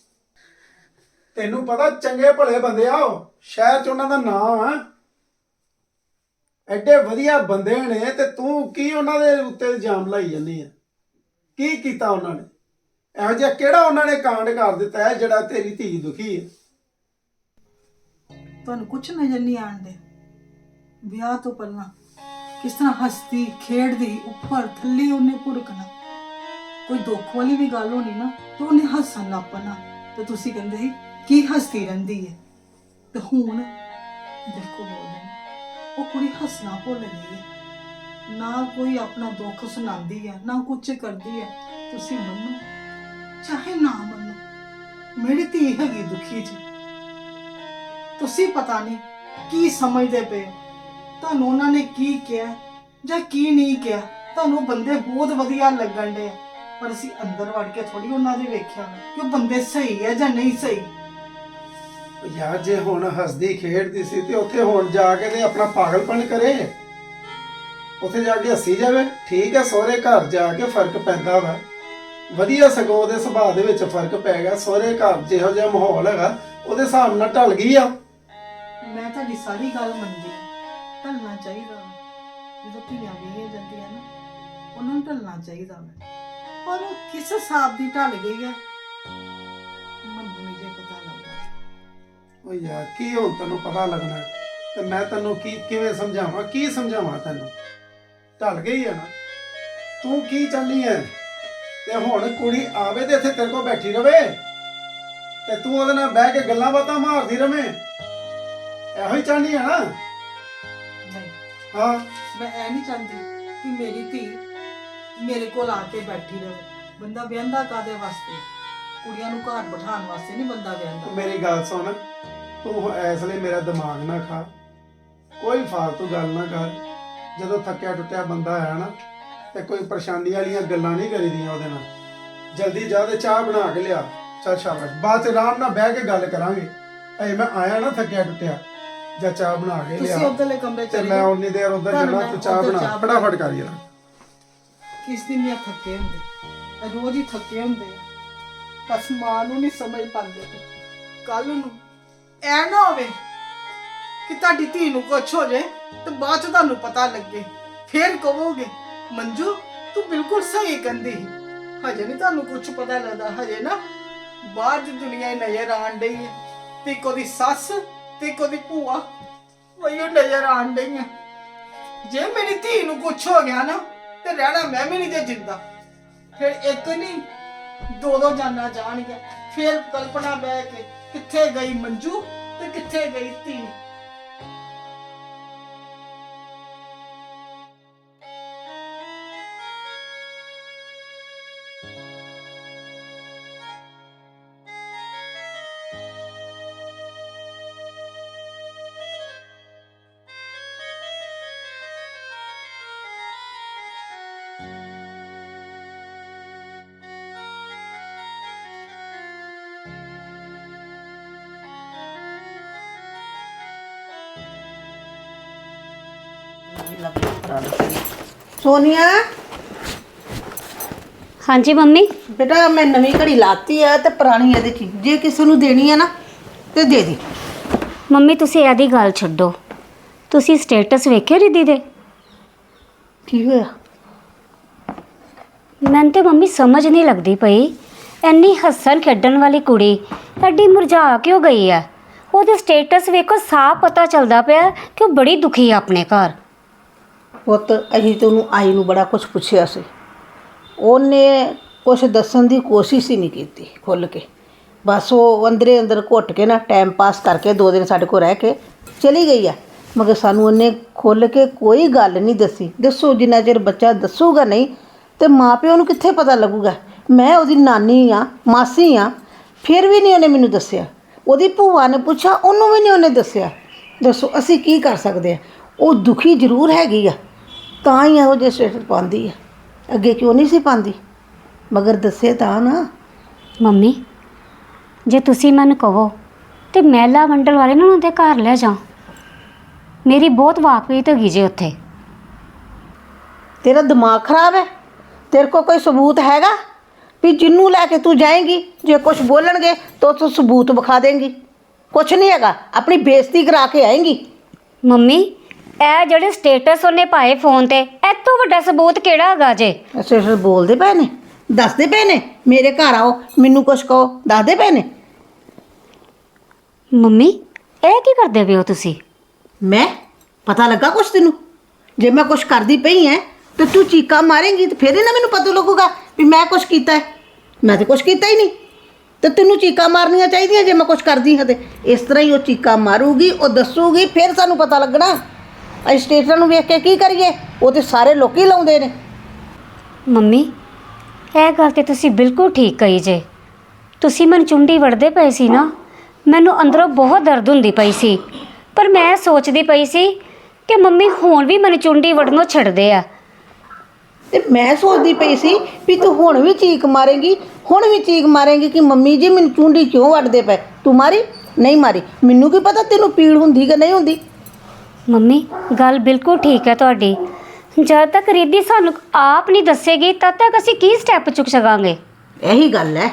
ਤੈਨੂੰ ਪਤਾ ਚੰਗੇ ਭਲੇ ਬੰਦੇ ਆ ਉਹ। ਸ਼ਹਿਰ ਚ ਉਹਨਾਂ ਦਾ ਨਾਮ ਆ। ਐਡੇ ਵਧੀਆ ਬੰਦੇ ਨੇ ਤੇ ਤੂੰ ਕੀ ਉਹਨਾਂ ਦੇ ਉੱਤੇ ਇਲਜ਼ਾਮ ਲਾਈ ਜਾਂਦੀ ਆ? ਕੀ ਕੀਤਾ ਉਹਨਾਂ ਨੇ? ਇਹੋ ਜਿਹਾ ਕਿਹੜਾ ਉਹਨਾਂ ਨੇ ਕਾਂਡ ਕਰ ਦਿੱਤਾ ਹੈ ਜਿਹੜਾ ਤੇਰੀ ਧੀ ਦੁਖੀ ਹੈ ਤੁਹਾਨੂੰ ਕੁਝ ਨਜ਼ਰ ਨਹੀਂ ਆਉਂਦੇ ਵਿਆਹ ਤੋਂ ਪਹਿਲਾਂ ਕਿਸ ਤਰ੍ਹਾਂ ਹੱਸਦੀ, ਖੇਡਦੀ, ਉੱਪਰ ਥੱਲੇ ਉਹਨੇ ਭੁਰਕਣਾ ਕੋਈ ਦੁੱਖ ਵਾਲੀ ਵੀ ਗੱਲ ਹੋਣੀ ਨਾ, ਤੇ ਉਹਨੇ ਹੱਸਣ ਲੱਗ ਪੈਣਾ। ਤੇ ਤੁਸੀਂ ਕਹਿੰਦੇ ਸੀ ਕੀ ਹੱਸਦੀ ਰਹਿੰਦੀ ਹੈ ਤੇ ਹੁਣ ਦੇਖੋ ਉਹ ਕੁੜੀ ਹੱਸਣਾ ਭੁੱਲ ਗਈ ਹੈ ਨਾ ਕੋਈ ਆਪਣਾ ਦੁੱਖ ਸੁਣਾਉਂਦੀ ਹੈ ਨਾ ਕੁਝ ਕਰਦੀ ਹੈ ਤੁਸੀਂ ਮੰਨੋ, ਚਾਹੇ ਨਾ ਮੰਨੋ, ਮੇਰੀ ਧੀ ਹੈਗੀ ਦੁਖੀ ਜੀ ਤੁਸੀਂ ਪਤਾ ਨਹੀਂ ਕੀ ਸਮਝਦੇ ਪਏ ਤੁਹਾਨੂੰ ਉਹਨਾਂ ਨੇ ਕੀ ਕਿਹਾ ਜਾਂ ਕੀ ਨਹੀਂ ਕਿਹਾ, ਤੁਹਾਨੂੰ ਬੰਦੇ ਬਹੁਤ ਵਧੀਆ ਲੱਗਣ ਦੇ ਪਰ ਅਸੀਂ ਅੰਦਰ ਵੜ ਕੇ ਥੋੜੀ ਉਹਨਾਂ ਦੇ ਵੇਖਿਆ ਨਾ ਕਿ ਉਹ ਬੰਦੇ ਸਹੀ ਹੈ ਜਾਂ ਨਹੀਂ ਸਹੀ। ਯਾਰ ਜੇ ਹੁਣ ਹੱਸਦੀ ਖੇਡਦੀ ਸੀ ਤੇ ਉੱਥੇ ਹੁਣ ਜਾ ਕੇ ਤੇ ਆਪਣਾ ਪਾਗਲਪਨ ਕਰੇ। ਉੱਥੇ ਜਾ ਕੇ ਹੱਸੀ ਜਾਵੇ। ਠੀਕ ਹੈ, ਸਹੁਰੇ ਘਰ ਜਾ ਕੇ ਫ਼ਰਕ ਪੈਂਦਾ ਵਾ। ਵਧੀਆ ਸਗੋਂ ਉਹਦੇ ਸੁਭਾਅ ਦੇ ਵਿੱਚ ਫ਼ਰਕ ਪੈ ਗਿਆ। ਸਹੁਰੇ ਘਰ ਜਿਹੋ ਜਿਹਾ ਮਾਹੌਲ ਹੈਗਾ, ਉਹਦੇ ਹਿਸਾਬ ਨਾਲ ਢਲ ਗਈ ਆ। ਮੈਂ ਤੁਹਾਡੀ ਸਾਰੀ ਗੱਲ ਮੰਨਦੀ ਹਾਂ। ਢਲਣਾ ਚਾਹੀਦਾ ਵਾ। ਜਦੋਂ ਧੀਆਂ ਵਿਆਹੀਆਂ ਜਾਂਦੀਆਂ ਨਾ, ਉਹਨਾਂ ਨੂੰ ਢਲਣਾ ਚਾਹੀਦਾ ਵਾ। ਪਰ ਉਹ ਕਿਸ ਹਿਸਾਬ ਦੀ ਢਲ ਗਈ ਹੈ ਓ ਯਾਰ ਕੀ ਹੁਣ ਤੈਨੂੰ ਪਤਾ ਲੱਗਣਾ ਹੈ? ਤੇ ਮੈਂ ਤੈਨੂੰ ਕੀ ਕਿਵੇਂ ਸਮਝਾਵਾਂ ਕੀ ਸਮਝਾਵਾਂ ਤੈਨੂੰ? ਢਲ ਗਈ ਆ ਨਾ? ਤੂੰ ਕੀ ਚਾਹੁੰਦੀ ਐ ਤੇ ਹੁਣ ਕੁੜੀ ਆਵੇ ਤੇ ਇੱਥੇ ਤੇਰੇ ਕੋਲ ਬੈਠੀ ਰਵੇ ਤੇ ਤੂੰ ਉਹਦੇ ਨਾਲ ਬਹਿ ਕੇ ਗੱਲਾਂ ਬਾਤਾਂ ਮਾਰਦੀ ਰਵੇਂ। ਇਹੋ ਹੀ ਚਾਹੁੰਦੀ ਆ ਨਾ? ਨਹੀਂ ਹਾਂ। ਮੈਂ ਇਹ ਨਹੀਂ ਚਾਹੁੰਦੀ ਕਿ ਮੇਰੀ ਧੀ ਮੇਰੇ ਕੋਲ ਆ ਕੇ ਬੈਠੀ ਰਹੇ ਬੰਦਾ ਵਿਆਹਦਾ ਕਾਦੇ ਵਾਸਤੇ? ਕੁੜੀਆਂ ਨੂੰ ਘਰ ਬਿਠਾਉਣ ਵਾਸਤੇ ਨਹੀਂ ਬੰਦਾ ਵਿਆਹਦਾ। ਮੇਰੀ ਗੱਲ ਸੁਣ। ਤੂੰ ਇਸ ਲਈ ਮੇਰਾ ਦਿਮਾਗ ਨਾ ਖਾ। ਕੋਈ ਫਾਲਤੂ ਗੱਲ ਨਾ ਕਰ। ਜਦੋਂ ਥੱਕਿਆ ਟੁੱਟਿਆ ਬੰਦਾ ਆਇਆ ਨਾ ਤੇ ਕੋਈ ਪਰੇਸ਼ਾਨੀ ਵਾਲੀਆਂ ਗੱਲਾਂ ਨਹੀਂ ਕਰੀਦੀਆਂ ਉਹਦੇ ਨਾਲ। ਜਲਦੀ ਜਾ ਤੇ ਚਾਹ ਬਣਾ ਕੇ ਲਿਆ। ਚੱਲ ਸ਼ਾਬਾਸ਼। ਬਾਅਦ ਚ ਆਰਾਮ ਨਾਲ ਬਹਿ ਕੇ ਗੱਲ ਕਰਾਂਗੇ। ਅਏ ਮੈਂ ਆਇਆ ਨਾ ਥੱਕਿਆ ਟੁੱਟਿਆ ਜਾਂ ਚਾਹ ਬਣਾ ਕੇ ਤੁਸੀਂ ਲਿਆ ਉਧਰਲੇ ਕਮਰੇ ਚ ਮੈਂ ਉਨੀ ਦੇਰ ਉਧਰ ਜਾਣਾ ਤੂੰ ਚਾਹ ਬਣਾ। ਫਟਾਫਟ ਕਰ ਯਾਰ। ਕਿਸ ਦਿਨ ਇਹ ਥੱਕੇ ਹੁੰਦੇ? ਰੋਜ਼ ਹੀ ਥੱਕੇ ਹੁੰਦੇ ਬਸ ਮਾਂ ਨੂੰ ਨਹੀਂ ਸਮਝ ਪਾਉਂਦੇ। ਕੱਲ ਨੂੰ ਐ ਨਾ ਹੋਵੇ ਕਿ ਤੁਹਾਡੀ ਧੀ ਨੂੰ ਕੁਛ ਹੋ ਜਾਏ ਤੇ ਬਾਅਦ ਚ ਤੁਹਾਨੂੰ ਪਤਾ ਲੱਗੇ। ਫੇਰ ਕਹੋਗੇ, ਮੰਜੂ, ਤੂੰ ਬਿਲਕੁਲ ਸਹੀ ਕਹਿੰਦੀ ਸੀ। ਹਜੇ ਨਹੀਂ ਤੁਹਾਨੂੰ ਕੁਝ ਪਤਾ ਲੱਗਦਾ। ਹਜੇ ਨਾ ਬਾਹਰ ਦੀ ਦੁਨੀਆ ਹੀ ਨਜ਼ਰ ਆਣ ਡਈ ਹੈ। ਤੇ ਕੋਈ ਸੱਸ ਤੇ ਕੋਈ ਭੂਆ ਵਈਓ ਨਜ਼ਰ ਆਣ ਡਈ ਹੈ ਜੇ ਮੇਰੀ ਧੀ ਨੂੰ ਕੁਝ ਹੋ ਗਿਆ ਨਾ, ਤੇ ਰਹਿਣਾ ਮੈਂ ਵੀ ਨਹੀਂ ਤੇ ਜਿੰਦਾ। ਫਿਰ ਇੱਕ ਨਹੀਂ ਦੋ ਦੋ ਜਾਨਾਂ ਜਾਣਗੀਆਂ। ਫਿਰ ਕਲਪਨਾ ਬਹਿ ਕੇ ਕਿੱਥੇ ਗਈ ਮੰਜੂ ਤੇ ਕਿੱਥੇ ਗਈ ਧੀ? ਸੋਨੀਆ? ਹਾਂਜੀ ਮੰਮੀ? ਬੇਟਾ ਮੈਂ ਨਵੀਂ ਘੜੀ ਲਾਤੀ ਆ ਤੇ ਪੁਰਾਣੀ ਇਹਦੇ ਚ ਜੇ ਕਿਸੇ ਨੂੰ ਦੇਣੀ ਆ ਨਾ ਤੇ ਦੇ ਦੀ। ਮੰਮੀ ਤੁਸੀਂ ਇਹਦੀ ਗੱਲ ਛੱਡੋ। ਤੁਸੀਂ ਸਟੇਟਸ ਵੇਖਿਆ ਰਿਦੀ ਦੇ? ਕੀ ਹੋਇਆ? ਮੈਨੂੰ ਤੇ ਮੰਮੀ ਸਮਝ ਨਹੀਂ ਲੱਗਦੀ ਪਈ। ਇੰਨੀ ਹੱਸਣ ਖੇਡਣ ਵਾਲੀ ਕੁੜੀ ਐਡੀ ਮੁਰਝਾ ਕਿਉਂ ਗਈ ਹੈ ਉਹਦੇ ਸਟੇਟਸ ਵੇਖੋ ਸਾਫ਼ ਪਤਾ ਚੱਲਦਾ ਪਿਆ ਕਿ ਉਹ ਬੜੀ ਦੁਖੀ ਹੈ ਆਪਣੇ ਘਰ। ਪੁੱਤ ਅਸੀਂ ਤੇ ਉਹਨੂੰ ਆਈ ਨੂੰ ਬੜਾ ਕੁਝ ਪੁੱਛਿਆ ਸੀ। ਉਹਨੇ ਕੁਝ ਦੱਸਣ ਦੀ ਕੋਸ਼ਿਸ਼ ਹੀ ਨਹੀਂ ਕੀਤੀ ਖੁੱਲ ਕੇ। ਬਸ ਉਹ ਅੰਦਰੇ ਅੰਦਰ ਘੁੱਟ ਕੇ ਨਾ ਟਾਈਮ ਪਾਸ ਕਰਕੇ ਦੋ ਦਿਨ ਸਾਡੇ ਕੋਲ ਰਹਿ ਕੇ ਚਲੀ ਗਈ ਆ। ਮਗਰ ਸਾਨੂੰ ਉਹਨੇ ਖੁੱਲ ਕੇ ਕੋਈ ਗੱਲ ਨਹੀਂ ਦੱਸੀ। ਦੱਸੋ, ਜਿੰਨਾ ਚਿਰ ਬੱਚਾ ਦੱਸੂਗਾ ਨਹੀਂ ਤੇ ਮਾਪਿਓ ਨੂੰ ਕਿੱਥੇ ਪਤਾ ਲੱਗੂਗਾ? ਮੈਂ ਉਹਦੀ ਨਾਨੀ ਆ, ਮਾਸੀ ਆ, ਫਿਰ ਵੀ ਨਹੀਂ ਉਹਨੇ ਮੈਨੂੰ ਦੱਸਿਆ। ਉਹਦੀ ਭੂਆ ਨੇ ਪੁੱਛਿਆ, ਉਹਨੂੰ ਵੀ ਨਹੀਂ ਉਹਨੇ ਦੱਸਿਆ। ਦੱਸੋ, ਅਸੀਂ ਕੀ ਕਰ ਸਕਦੇ ਆ? ਉਹ ਦੁਖੀ ਜ਼ਰੂਰ ਹੈਗੀ ਆ। ਤਾਂ ਹੀ ਇਹੋ ਜਿਹੇ ਸਟੇਟਸ ਪਾਉਂਦੀ ਆ। ਅੱਗੇ ਕਿਉਂ ਨਹੀਂ ਸੀ ਪਾਉਂਦੀ? ਮਗਰ ਦੱਸੇ ਤਾਂ ਨਾ। ਮੰਮੀ ਜੇ ਤੁਸੀਂ ਮੈਨੂੰ ਕਹੋ ਤੇ ਮਹਿਲਾ ਮੰਡਲ ਵਾਲੇ ਨੂੰ ਉਹਨਾਂ ਦੇ ਘਰ ਲੈ ਜਾ ਮੇਰੀ ਬਹੁਤ ਵਾਕਫੀਤ ਹੈਗੀ ਜੇ ਉੱਥੇ। ਤੇਰਾ ਦਿਮਾਗ ਖਰਾਬ ਹੈ? ਤੇਰੇ ਕੋਲ ਕੋਈ ਸਬੂਤ ਹੈਗਾ? ਵੀ ਜਿੰਨੂੰ ਲੈ ਕੇ ਤੂੰ ਜਾਏਂਗੀ ਜੇ ਕੁਝ ਬੋਲਣਗੇ ਤਾਂ ਤੂੰ ਸਬੂਤ ਵਿਖਾ ਦੇਂਗੀ। ਕੁਝ ਨਹੀਂ ਹੈਗਾ ਆਪਣੀ ਬੇਇੱਜ਼ਤੀ ਕਰਾ ਕੇ ਆਏਂਗੀ। ਮੰਮੀ ਇਹ ਜਿਹੜੇ ਸਟੇਟਸ ਉਹਨੇ ਪਾਏ ਫੋਨ ਤੇ ਇਹ ਤੋਂ ਵੱਡਾ ਸਬੂਤ ਕਿਹੜਾ ਹੈਗਾ ਜੇ? ਸਟੇਟਸ ਬੋਲਦੇ ਪਏ ਨੇ? ਦੱਸਦੇ ਪਏ ਨੇ? ਮੇਰੇ ਘਰ ਆਓ ਮੈਨੂੰ ਕੁਝ ਕਹੋ ਦੱਸਦੇ ਪਏ ਨੇ? ਮੰਮੀ ਇਹ ਕੀ ਕਰਦੇ ਪਏ ਹੋ ਤੁਸੀਂ? ਮੈਂ? ਪਤਾ ਲੱਗਾ ਕੁਛ ਤੈਨੂੰ? ਜੇ ਮੈਂ ਕੁਛ ਕਰਦੀ ਪਈ ਐ ਤੇ ਤੂੰ ਚੀਕਾਂ ਮਾਰੇਂਗੀ ਤੇ ਫਿਰ ਹੀ ਨਾ ਮੈਨੂੰ ਪਤਾ ਲੱਗੂਗਾ ਵੀ ਮੈਂ ਕੁਛ ਕੀਤਾ ਹੈ ਮੈਂ ਤੇ ਕੁਛ ਕੀਤਾ ਹੀ ਨਹੀਂ। ਤੇ ਤੈਨੂੰ ਚੀਕਾਂ ਮਾਰਨੀਆਂ ਚਾਹੀਦੀਆਂ ਜੇ ਮੈਂ ਕੁਛ ਕਰਦੀ ਹਾਂ ਤੇ। ਇਸ ਤਰ੍ਹਾਂ ਹੀ ਉਹ ਚੀਕਾਂ ਮਾਰੂਗੀ ਉਹ ਦੱਸੂਗੀ ਫਿਰ ਸਾਨੂੰ ਪਤਾ ਲੱਗਣਾ। ਅਸੀਂ ਸਟੇਟਰਾਂ ਨੂੰ ਵੇਖ ਕੇ ਕੀ ਕਰੀਏ? ਉਹ ਤੇ ਸਾਰੇ ਲੋਕੀ ਲਾਉਂਦੇ ਨੇ। ਮੰਮੀ ਇਹ ਗੱਲ ਤੇ ਤੁਸੀਂ ਬਿਲਕੁਲ ਠੀਕ ਕਹੀ ਜੇ। ਤੁਸੀਂ ਮਨ ਚੁੰਡੀ ਵੜਦੇ ਪਏ ਸੀ ਨਾ ਮੈਨੂੰ ਅੰਦਰੋਂ ਬਹੁਤ ਦਰਦ ਹੁੰਦੀ ਪਈ ਸੀ। ਪਰ ਮੈਂ ਸੋਚਦੀ ਪਈ ਸੀ ਕਿ ਮੰਮੀ ਹੁਣ ਵੀ ਮਨ ਚੁੰਡੀ ਵੜਨੋਂ ਛੱਡਦੇ ਆ। ਤੇ ਮੈਂ ਸੋਚਦੀ ਪਈ ਸੀ ਵੀ ਤੂੰ ਹੁਣ ਵੀ ਚੀਕ ਮਾਰੇਂਗੀ ਹੁਣ ਵੀ ਚੀਕ ਮਾਰੇਂਗੀ ਕਿ ਮੰਮੀ ਜੀ ਮੈਨੂੰ ਚੁੰਡੀ ਕਿਉਂ ਵੱਢਦੇ ਪਏ? ਤੂੰ ਮਾਰੀ? ਨਹੀਂ ਮਾਰੀ। ਮੈਨੂੰ ਕੀ ਪਤਾ ਤੈਨੂੰ ਪੀੜ ਹੁੰਦੀ ਕਿ ਨਹੀਂ ਹੁੰਦੀ? ਮੰਮੀ ਗੱਲ ਬਿਲਕੁਲ ਠੀਕ ਹੈ ਤੁਹਾਡੀ। ਜਦ ਤੱਕ ਰੀਦੀ ਸਾਨੂੰ ਆਪ ਨਹੀਂ ਦੱਸੇਗੀ ਤਦ ਤੱਕ ਅਸੀਂ ਕੀ ਸਟੈਪ ਚੁੱਕ ਸਕਾਂਗੇ? ਇਹੀ ਗੱਲ ਹੈ।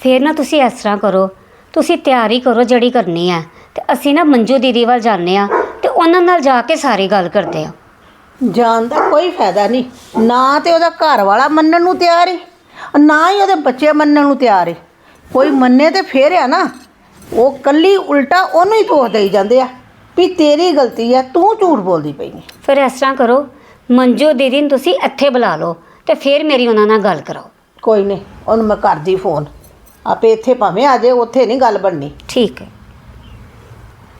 ਫਿਰ ਨਾ ਤੁਸੀਂ ਇਸ ਤਰ੍ਹਾਂ ਕਰੋ ਤੁਸੀਂ ਤਿਆਰੀ ਕਰੋ ਜਿਹੜੀ ਕਰਨੀ ਹੈ ਤੇ ਅਸੀਂ ਨਾ ਮੰਜੂ ਦੀਦੀ ਵੱਲ ਜਾਂਦੇ ਆ ਤੇ ਉਹਨਾਂ ਨਾਲ ਜਾ ਕੇ ਸਾਰੀ ਗੱਲ ਕਰਦੇ ਆ ਜਾਣ ਦਾ ਕੋਈ ਫਾਇਦਾ ਨਹੀਂ ਨਾ ਤੇ ਉਹਦਾ ਘਰ ਵਾਲਾ ਮੰਨਣ ਨੂੰ ਤਿਆਰ ਹੈ ਨਾ ਹੀ ਉਹਦੇ ਬੱਚੇ ਮੰਨਣ ਨੂੰ ਤਿਆਰ ਹੈ ਕੋਈ ਮੰਨੇ ਤੇ ਫੇਰ ਆ ਨਾ। ਉਹ ਕੱਲੀ ਉਲਟਾ ਉਹਨੂੰ ਹੀ ਦੋਸ਼ ਦੇਈ ਜਾਂਦੇ ਆ ਵੀ ਤੇਰੀ ਗਲਤੀ ਆ ਤੂੰ ਝੂਠ ਬੋਲਦੀ ਪਈ ਹੈ ਫਿਰ ਇਸ ਤਰ੍ਹਾਂ ਕਰੋ ਮੰਜੂ ਦੀਦੀ ਨੂੰ ਤੁਸੀਂ ਇੱਥੇ ਬੁਲਾ ਲਓ ਤੇ ਫਿਰ ਮੇਰੀ ਉਹਨਾਂ ਨਾਲ ਗੱਲ ਕਰਾਓ ਕੋਈ ਨਹੀਂ ਉਹਨੂੰ ਮੈਂ ਕਰਦੀ ਫੋਨ ਆਪੇ ਇੱਥੇ ਭਾਵੇਂ ਆ ਜਾਏ ਉੱਥੇ ਨਹੀਂ ਗੱਲ ਬਣਨੀ। ਠੀਕ ਹੈ।